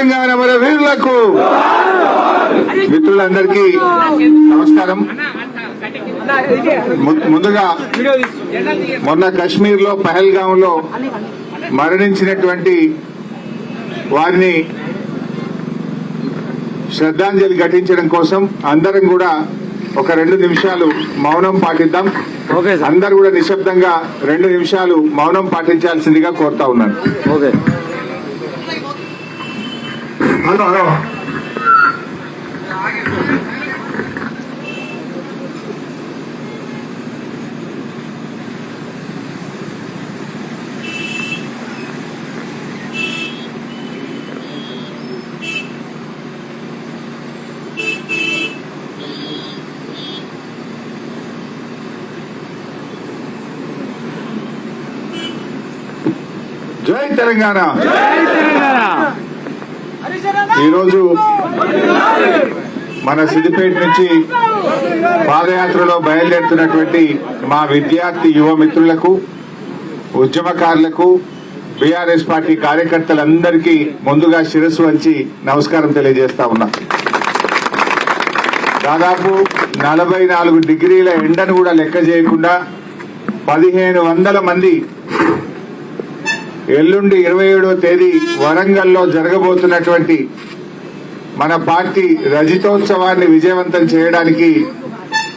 తెలంగాణ మన వీరులకు. మిత్రులందరికీ నమస్కారం. ముందుగా మొన్న కశ్మీర్లో పహల్గాం లో మరణించినటువంటి వారిని శ్రద్ధాంజలి ఘటించడం కోసం అందరం కూడా ఒక రెండు నిమిషాలు మౌనం పాటిద్దాం. అందరు కూడా నిశ్శబ్దంగా రెండు నిమిషాలు మౌనం పాటించాల్సిందిగా కోరుతా ఉన్నాను. ఓకే హలో హలో జై తెలంగాణ ఈరోజు మన సిద్దిపేట నుంచి పాదయాత్రలో బయలుదేరుతున్నటువంటి మా విద్యార్థి యువ మిత్రులకు ఉద్యమకారులకు బీఆర్ఎస్ పార్టీ కార్యకర్తలందరికీ ముందుగా శిరస్సు వంచి నమస్కారం తెలియజేస్తా ఉన్నా. దాదాపు నలభై నాలుగు డిగ్రీల ఎండను కూడా లెక్క చేయకుండా పదిహేను వందల మంది ఎల్లుండి ఇరవై ఏడో తేదీ వరంగల్లో జరగబోతున్నటువంటి మన పార్టీ రజితోత్సవాన్ని విజయవంతం చేయడానికి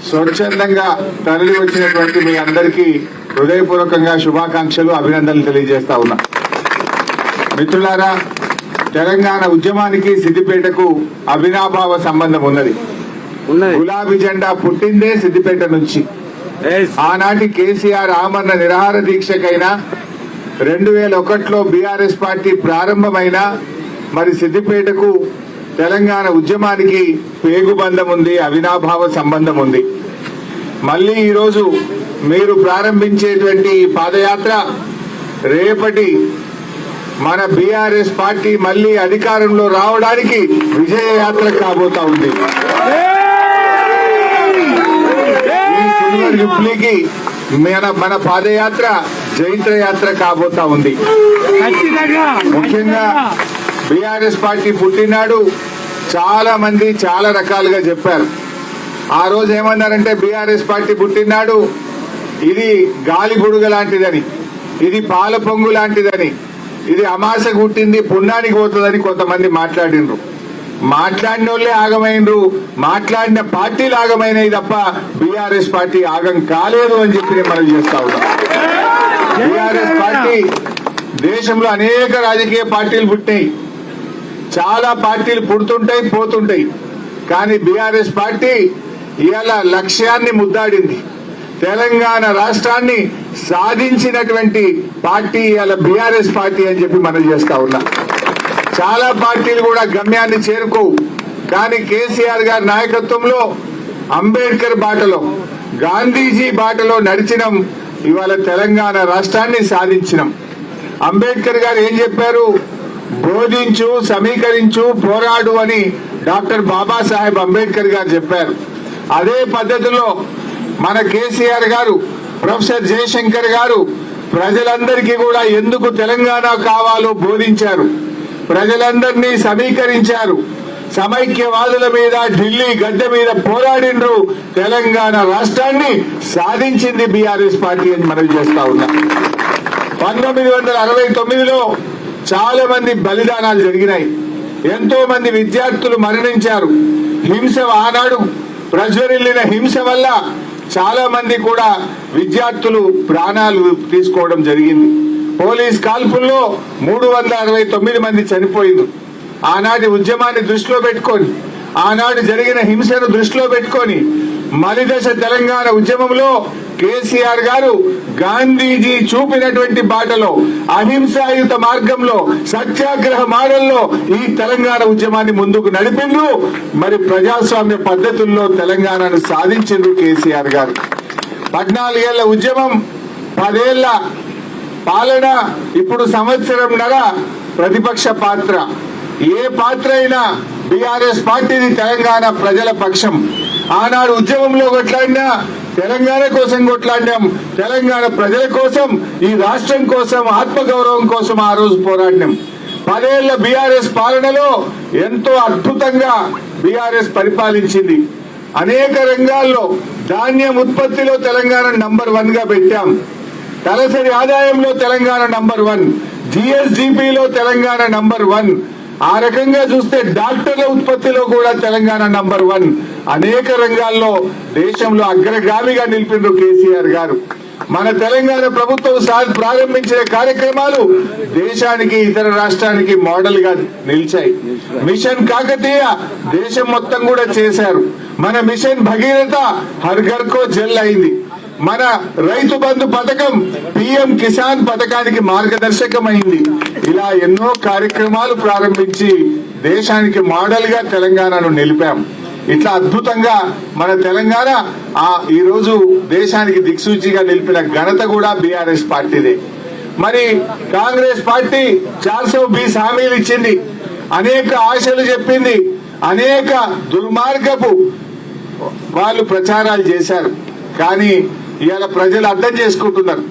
స్వచ్ఛందంగా తరలి వచ్చినటువంటి మీ అందరికీ హృదయపూర్వకంగా శుభాకాంక్షలు అభినందనలు తెలియజేస్తా ఉన్నా. మిత్రులారా తెలంగాణ ఉద్యమానికి సిద్దిపేటకు అవినాభావ సంబంధం ఉన్నది. గులాబీ జెండా పుట్టిందే సిద్దిపేట నుంచి. ఆనాటి కేసీఆర్ ఆమరణ నిరాహార దీక్షకైనా రెండు వేల ఒకటిలో బీఆర్ఎస్ పార్టీ ప్రారంభమైన మరి సిద్దిపేటకు తెలంగాణ ఉద్యమానికి పేగుబంధం ఉంది అవినాభావ సంబంధం ఉంది. మళ్ళీ ఈరోజు మీరు ప్రారంభించేటువంటి ఈ పాదయాత్ర రేపటి మన బీఆర్ఎస్ పార్టీ మళ్ళీ అధికారంలో రావడానికి విజయయాత్ర కాబోతా ఉంది. ఈ సిల్వర్ జూబ్లీకి మన మన పాదయాత్ర జైత్ర యాత్ర కాబోతా ఉంది. ముఖ్యంగా బీఆర్ఎస్ పార్టీ పుట్టినాడు చాలా మంది చాలా రకాలుగా చెప్పారు. ఆ రోజు ఏమన్నారంటే బీఆర్ఎస్ పార్టీ పుట్టినాడు ఇది గాలి బుడుగ లాంటిదని ఇది పాల పొంగు లాంటిదని ఇది అమాస కుట్టింది పుణ్యానికి పోతుందని కొంతమంది మాట్లాడినరు. మాట్లాడిన వాళ్ళే ఆగమైనరు మాట్లాడిన పార్టీలు ఆగమైనవి తప్ప బీఆర్ఎస్ పార్టీ ఆగం కాలేదు అని చెప్పి నేను మనం చేస్తా ఉన్నాం. బీఆర్ఎస్ పార్టీ దేశంలో అనేక రాజకీయ పార్టీలు పుట్టినాయి. చాలా పార్టీలు పుడుతుంటాయి పోతుంటాయి. కానీ బీఆర్ఎస్ పార్టీ ఇవాళ లక్ష్యాన్ని ముద్దాడింది. తెలంగాణ రాష్ట్రాన్ని సాధించినటువంటి పార్టీ ఇవాళ బీఆర్ఎస్ పార్టీ అని చెప్పి మనం చేస్తా ఉన్నాం. చాలా పార్టీలు కూడా గమ్యాన్ని చేరుకోవు. కానీ కేసీఆర్ గారి నాయకత్వంలో అంబేద్కర్ బాటలో గాంధీజీ బాటలో నడిచినాం. ఇవాళ తెలంగాణ రాష్ట్రాన్ని సాధించినాం. అంబేద్కర్ గారు ఏం చెప్పారు? బోధించు సమీకరించు పోరాడు అని డాక్టర్ బాబాసాహెబ్ అంబేద్కర్ గారు చెప్పారు. అదే పద్ధతిలో మన కేసీఆర్ గారు ప్రొఫెసర్ జయశంకర్ గారు ప్రజలందరికీ కూడా ఎందుకు తెలంగాణ కావాలో బోధించారు. ప్రజలందరినీ సమీకరించారు. సమైక్యవాదుల మీద ఢిల్లీ గడ్డ మీద పోరాడిండ్రు తెలంగాణ రాష్ట్రాన్ని సాధించింది బీఆర్ఎస్ పార్టీ అని మనం చేస్తా ఉన్నా. పంతొమ్మిది వందల అరవై తొమ్మిదిలో చాలా మంది బలిదానాలు జరిగినాయి. ఎంతో మంది విద్యార్థులు మరణించారు. హింస ఆనాడు ప్రజ్వరిల్లిన హింస వల్ల చాలా మంది కూడా విద్యార్థులు ప్రాణాలు తీసుకోవడం జరిగింది. పోలీస్ కాల్పుల్లో మూడు వందల అరవై తొమ్మిది మంది చనిపోయింది ఆనాటి ఉద్యమాన్ని దృష్టిలో పెట్టుకొని ఆనాడు జరిగిన హింసను దృష్టిలో పెట్టుకొని మలిదశ తెలంగాణ ఉద్యమంలో కేసీఆర్ గారు గాంధీజీ చూపినటువంటి బాటలో అహింసాయుత మార్గంలో సత్యాగ్రహ మాడల్లో ఈ తెలంగాణ ఉద్యమాన్ని ముందుకు నడిపిండ్రు. మరి ప్రజాస్వామ్య పద్ధతుల్లో తెలంగాణను సాధించిండు కేసీఆర్ గారు. పద్నాలుగేళ్ళ ఉద్యమం పదేళ్ళ పాలన ఇప్పుడు సంవత్సరంన్నర ప్రతిపక్ష పాత్ర. ఏ పాత్ర అయినా బీఆర్ఎస్ పార్టీది తెలంగాణ ప్రజల పక్షం. ఆనాడు ఉద్యమంలో కొట్లాడినా తెలంగాణ కోసం కొట్లాడినాం. తెలంగాణ ప్రజల కోసం ఈ రాష్ట్రం కోసం ఆత్మగౌరవం కోసం ఆ రోజు పోరాడినాం. పదేళ్ళ బీఆర్ఎస్ పాలనలో ఎంతో అద్భుతంగా బీఆర్ఎస్ పరిపాలించింది. అనేక రంగాల్లో ధాన్యం ఉత్పత్తిలో తెలంగాణ నంబర్ వన్గా పెట్టాం. తలసరి ఆదాయంలో తెలంగాణ నంబర్ వన్. జిఎస్డిపిలో తెలంగాణ నంబర్ వన్. ఆ రకంగా చూస్తే డాక్టర్ల ఉత్పత్తిలో కూడా తెలంగాణ నంబర్ వన్. అనేక రంగాల్లో దేశంలో అగ్రగామిగా నిలిపిండ్రు కేసీఆర్ గారు. మన తెలంగాణ ప్రభుత్వం సా- ప్రారంభించిన కార్యక్రమాలు దేశానికి ఇతర రాష్ట్రానికి మోడల్గా నిలిచాయి. మిషన్ కాకతీయ దేశం మొత్తం కూడా చేశారు. మన మిషన్ భగీరథ హర్ ఘర్ కో జల్ అయింది. మన రైతు బంధు పథకం పిఎం కిసాన్ పథకానికి మార్గదర్శకమైంది. ఇలా ఎన్నో కార్యక్రమాలు ప్రారంభించి దేశానికి మోడల్గా తెలంగాణను నిలిపాం. ఇట్లా అద్భుతంగా మన తెలంగాణ ఆ ఈ రోజు దేశానికి దిక్సూచిగా నిలిపిన ఘనత కూడా బీఆర్ఎస్ పార్టీదే. మరి కాంగ్రెస్ పార్టీ చార్సో బీస్ హామీలు ఇచ్చింది. అనేక ఆశలు చెప్పింది. అనేక దుర్మార్గపు వాళ్ళు ప్రచారాలు చేశారు. కానీ ఇవాళ ప్రజలు అర్థం చేసుకుంటున్నారు.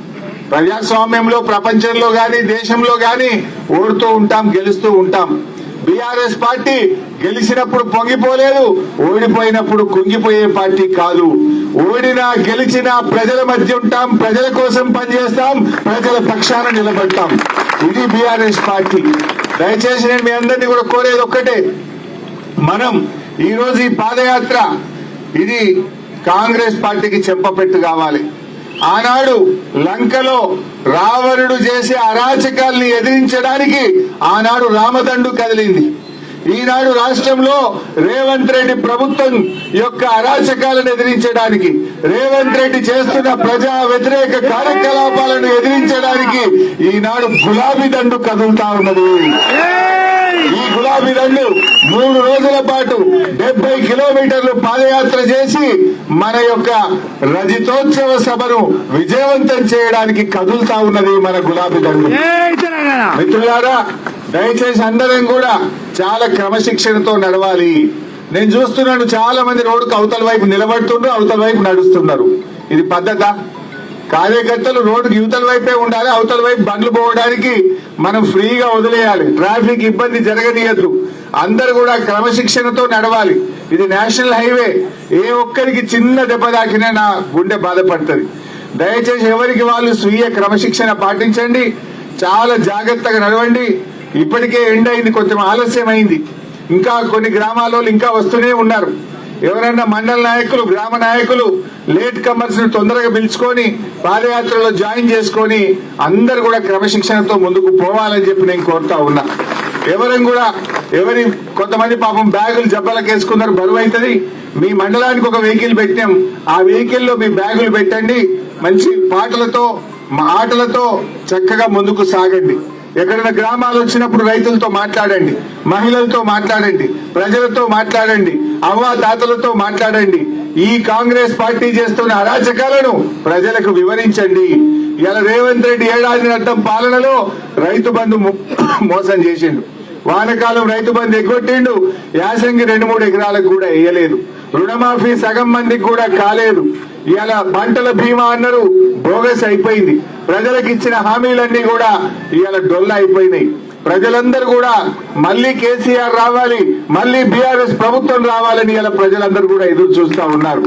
ప్రజాస్వామ్యంలో ప్రపంచంలో గాని దేశంలో గాని ఓడుతూ ఉంటాం గెలుస్తూ ఉంటాం. బీఆర్ఎస్ పార్టీ గెలిచినప్పుడు పొంగిపోలేదు ఓడిపోయినప్పుడు కుంగిపోయే పార్టీ కాదు. ఓడినా గెలిచినా ప్రజల మధ్య ఉంటాం ప్రజల కోసం పనిచేస్తాం ప్రజల పక్షాన నిలబడతాం. ఇది బీఆర్ఎస్ పార్టీ. దయచేసి నేను మీ అందరినీ కూడా కోరేది ఒక్కటే. మనం ఈరోజు ఈ పాదయాత్ర ఇది కాంగ్రెస్ పార్టీకి చెప్పపెట్టు కావాలి. ఆనాడు లంకలో రావణుడు చేసే అరాచకాల్ని ఎదిరించడానికి ఆనాడు రామదండు కదిలింది. ఈనాడు రాష్ట్రంలో రేవంత్ రెడ్డి ప్రభుత్వం యొక్క అరాచకాలను ఎదిరించడానికి రేవంత్ రెడ్డి చేస్తున్న ప్రజా వ్యతిరేక కార్యకలాపాలను ఎదిరించడానికి ఈనాడు గులాబీ దండు కదులుతా ఉన్నది. ఈ గులాబీ దండు మూడు రోజుల పాటు డెబ్బై కిలోమీటర్లు పాదయాత్ర చేసి మన యొక్క రజతోత్సవ సభను విజయవంతం చేయడానికి కదులుతా ఉన్నది మన గులాబీ తెలంగాణ. మిత్రులారా దయచేసి అందరం కూడా చాలా క్రమశిక్షణతో నడవాలి. నేను చూస్తున్నాను చాలా మంది రోడ్డుకు అవతల వైపు నిలబడుతుండ్రు అవతల వైపు నడుస్తున్నారు. ఇది పద్ధత? కార్యకర్తలు రోడ్డుకి యువతల వైపే ఉండాలి అవతల వైపు బండ్లు పోవడానికి మనం ఫ్రీగా వదిలేయాలి. ట్రాఫిక్ ఇబ్బంది జరగనీయద్దు. అందరు కూడా క్రమశిక్షణతో నడవాలి. ఇది నేషనల్ హైవే. ఏ ఒక్కరికి చిన్న దెబ్బ తాకినా నా గుండె బాధపడుతుంది. దయచేసి ఎవరికి వాళ్ళు స్వీయ క్రమశిక్షణ పాటించండి. చాలా జాగ్రత్తగా నడవండి. ఇప్పటికే ఎండ్ అయింది కొంచెం ఆలస్యం అయింది ఇంకా కొన్ని గ్రామాల్లో ఇంకా వస్తూనే ఉన్నారు. ఎవరైనా మండల నాయకులు గ్రామ నాయకులు లేట్ కమర్స్ని తొందరగా పిలుచుకొని పాదయాత్రలో జాయిన్ చేసుకొని అందరు కూడా క్రమశిక్షణతో ముందుకు పోవాలని చెప్పి నేను కోరుతా ఉన్నా. ఎవరం కూడా ఎవరి కొంతమంది పాపం బ్యాగులు జబ్బలకు వేసుకున్నారు బరువు అవుతుంది. మీ మండలానికి ఒక వెహికల్ పెట్టాం ఆ వెహికల్లో మీ బ్యాగులు పెట్టండి. మంచి పాటలతో మా ఆటలతో చక్కగా ముందుకు సాగండి. ఎక్కడైనా గ్రామాలు వచ్చినప్పుడు రైతులతో మాట్లాడండి మహిళలతో మాట్లాడండి ప్రజలతో మాట్లాడండి అవ్వ తాతలతో మాట్లాడండి. ఈ కాంగ్రెస్ పార్టీ చేస్తున్న అరాచకాలను ప్రజలకు వివరించండి. ఇలా రేవంత్ రెడ్డి ఏడాది అర్థం పాలనలో రైతు బంధు మోసం చేసిండు. వానకాలం రైతు బంధు ఎగ్గొట్టిండు. యాసంగి రెండు మూడు ఎకరాలకు కూడా వేయలేదు. రుణమాఫీ సగం మందికి కూడా కాలేదు. ఇవాళ పంటల బీమా అన్నారు బోగస్ అయిపోయింది. ప్రజలకు ఇచ్చిన హామీలన్నీ కూడా ఇవాళ డొల్ల అయిపోయినాయి. ప్రజలందరూ కూడా మళ్ళీ కేసీఆర్ రావాలి మళ్ళీ బీఆర్ఎస్ ప్రభుత్వం రావాలని ఇలా ప్రజలందరూ కూడా ఎదురు చూస్తా ఉన్నారు.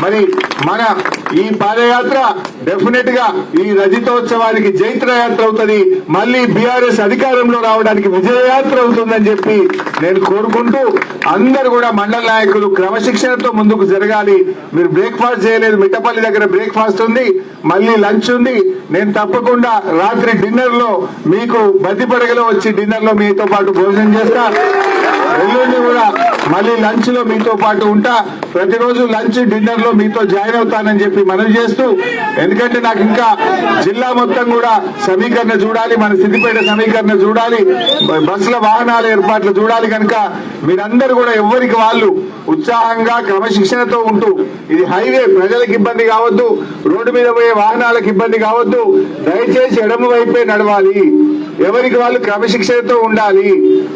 మరి మన ఈ పాదయాత్ర డెఫినెట్గా ఈ రజితోత్సవానికి జైత్ర యాత్ర అవుతుంది. మళ్ళీ బీఆర్ఎస్ అధికారంలో రావడానికి విజయయాత్ర అవుతుందని చెప్పి నేను కోరుకుంటూ అందరు కూడా మండల నాయకులు క్రమశిక్షణతో ముందుకు జరగాలి. మీరు బ్రేక్ఫాస్ట్ చేయలేదు. మిట్టపల్లి దగ్గర బ్రేక్ఫాస్ట్ ఉంది. మళ్ళీ లంచ్ ఉంది. నేను తప్పకుండా రాత్రి డిన్నర్లో మీకు బతిపడగలో వచ్చి డిన్నర్లో మీతో పాటు భోజనం చేస్తా. ఎల్లుండి కూడా మళ్ళీ లంచ్లో మీతో పాటు ఉంటా. ప్రతిరోజు లంచ్ డిన్నర్లో మీతో జాయిన్ అవుతానని చెప్పి మనం చేస్తూ ఎందుకంటే నాకు ఇంకా జిల్లా మొత్తం కూడా సమీకరణ చూడాలి మన సిద్దిపేట సమీకరణ చూడాలి బస్సుల వాహనాల ఏర్పాట్లు చూడాలి కనుక మీరందరూ కూడా ఎవరికి వాళ్ళు ఉత్సాహంగా క్రమశిక్షణతో ఉంటూ ఇది హైవే ప్రజలకు ఇబ్బంది కావద్దు రోడ్డు మీద పోయే వాహనాలకు ఇబ్బంది కావద్దు దయచేసి ఎడమ వైపే నడవాలి. ఎవరికి వాళ్ళు క్రమశిక్షణతో ఉండాలి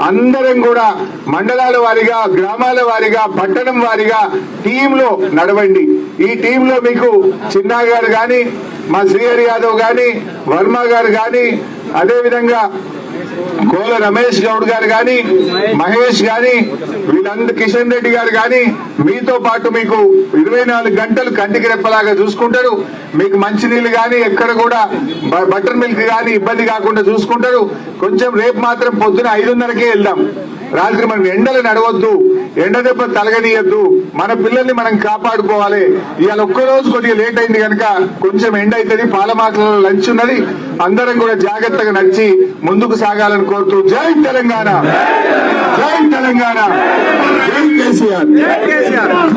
అందరం కూడా మండలాల వారిగా గ్రామాల వారిగా పట్టణం వారిగా టీంలో నడవండి. ఈ టీంలో మీకు చిన్నా గారు గాని మా శ్రీహరి యాదవ్ గాని వర్మ గారు గాని అదేవిధంగా కోల రమేష్ గౌడ్ గారు గాని మహేష్ గాని వీళ్ళందరూ కిషన్ రెడ్డి గారు గాని మీతో పాటు మీకు ఇరవై నాలుగు గంటలు కంటికి రెప్పలాగా చూసుకుంటారు. మీకు మంచినీళ్ళు గాని ఎక్కడ కూడా బ- బటర్ మిల్క్ గాని ఇబ్బంది కాకుండా చూసుకుంటారు. కొంచెం రేపు మాత్రం పొద్దున ఐదున్నరకే వెళ్దాం. రాత్రి మనం ఎండలు నడవద్దు ఎండ దెబ్బ తలగనీయద్దు మన పిల్లల్ని మనం కాపాడుకోవాలి. ఇవాళ ఒక్కరోజు కొద్దిగా లేట్ అయింది కనుక కొంచెం ఎండ అవుతుంది పాలమాటలలో లంచ్ ఉన్నది. అందరం కూడా జాగ్రత్తగా నడిచి ముందుకు సాగాలని కోరుతూ జై తెలంగాణ. జై తెలంగాణ. జై కేసీఆర్.